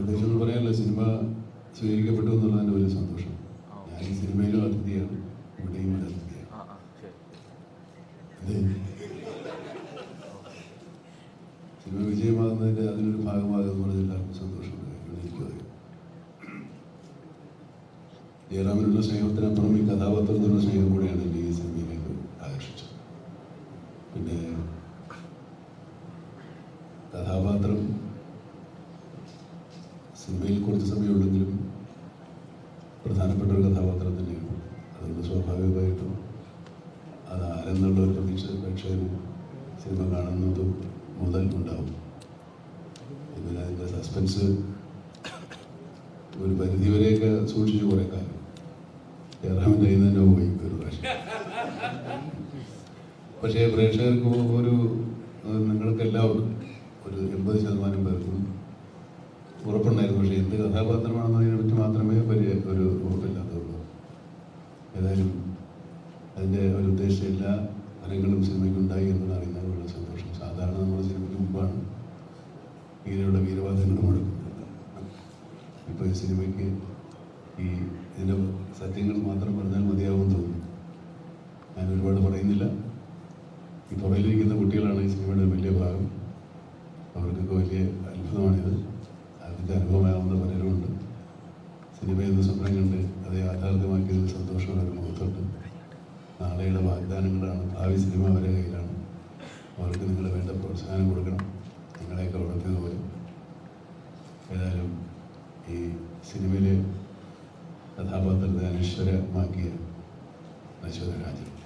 പ്രത്യേകിച്ച് പറയാനുള്ള പറയാനില്ല. സിനിമ സ്വീകരിക്കപ്പെട്ടു എന്നുള്ളതിന്റെ വലിയ സന്തോഷം. ഞാൻ ഈ സിനിമയിലും അതിഥിയാണ്. ഇവിടെയും ഒരു അതിഥിയാണ്. സിനിമ വിജയമാകുന്നതിന്റെ അതിനൊരു ഭാഗമാകുക എന്നുള്ളത് എല്ലാവർക്കും സന്തോഷമുണ്ട് അറിയാം ജയറാമിനുള്ള സ്നേഹത്തിനപ്പുറം ഈ കഥാപാത്രത്തിനുള്ള സ്നേഹം കൂടെയാണ് എന്നെ ഈ സിനിമയിലേക്ക് ആകർഷിച്ചത്. പിന്നെ കഥാപാത്രം സിനിമയിൽ കുറച്ച് സമയമുണ്ടെങ്കിലും പ്രധാനപ്പെട്ട ഒരു കഥാപാത്രം തന്നെയാണ് അതുകൊണ്ട് സ്വാഭാവികമായിട്ടും അത് ആരെന്നുള്ള ഒരു പ്രതീക്ഷ പ്രേക്ഷകന് സിനിമ കാണുന്നത് മുതൽ ഉണ്ടാവും. പിന്നെ അതിന്റെ സസ്പെൻസ് ഒരു പരിധിവരെയൊക്കെ സൂക്ഷിച്ചു കുറേ കാലം. ജയറാമിന്റെ കയ്യിൽ തന്നെ പോയി ഒരു പ്രാവശ്യം. പക്ഷേ പ്രേക്ഷകർക്ക് ഒരു നിങ്ങൾക്കെല്ലാവർക്കും ഒരു എൺപത് ശതമാനം പേർക്കും ഉറപ്പുണ്ടായിരുന്നു. പക്ഷേ എന്ത് കഥാപാത്രമാണെന്നതിനെ പറ്റി മാത്രമേ വലിയ ഒരു ഉറപ്പില്ലാത്തുള്ളൂ. ഏതായാലും അതിന്റെ ഒരു ഉദ്ദേശിച്ച എല്ലാ ഫലങ്ങളും സിനിമയ്ക്ക് ഉണ്ടായി എന്ന് അറിയുന്നത് വളരെ സന്തോഷം. സാധാരണ നമ്മുടെ സിനിമയ്ക്ക് മുമ്പാണ് ഇങ്ങനെയുള്ള വീരവാദങ്ങൾ മുടക്കുന്നത്. ഇപ്പോൾ ഈ സിനിമയ്ക്ക് ഈ ഇതിന്റെ സത്യങ്ങൾ മാത്രം പറഞ്ഞാൽ മതിയാവുമെന്ന് തോന്നുന്നു. ഞാൻ ഒരുപാട് പറയുന്നില്ല. ഈ പുറയിലിരിക്കുന്ന കുട്ടികളാണ് ഈ സിനിമയുടെ വലിയ ഭാഗം. അവർക്കൊക്കെ വലിയ അത് യാഥാർത്ഥ്യമാക്കിയതിൽ സന്തോഷം അവരുടെ മുഖത്തുണ്ട് നാളെയുടെ വാഗ്ദാനങ്ങളാണ്. ഭാവി സിനിമ അവരുടെ കയ്യിലാണ്. അവർക്ക് നിങ്ങൾ വേണ്ട പ്രോത്സാഹനം കൊടുക്കണം. നിങ്ങളെയൊക്കെ വളർത്തിയത് പോലെ. ഏതായാലും ഈ സിനിമയിലെ കഥാപാത്രത്തെ അനശ്വരമാക്കിയ നശ്വര രാജൻ.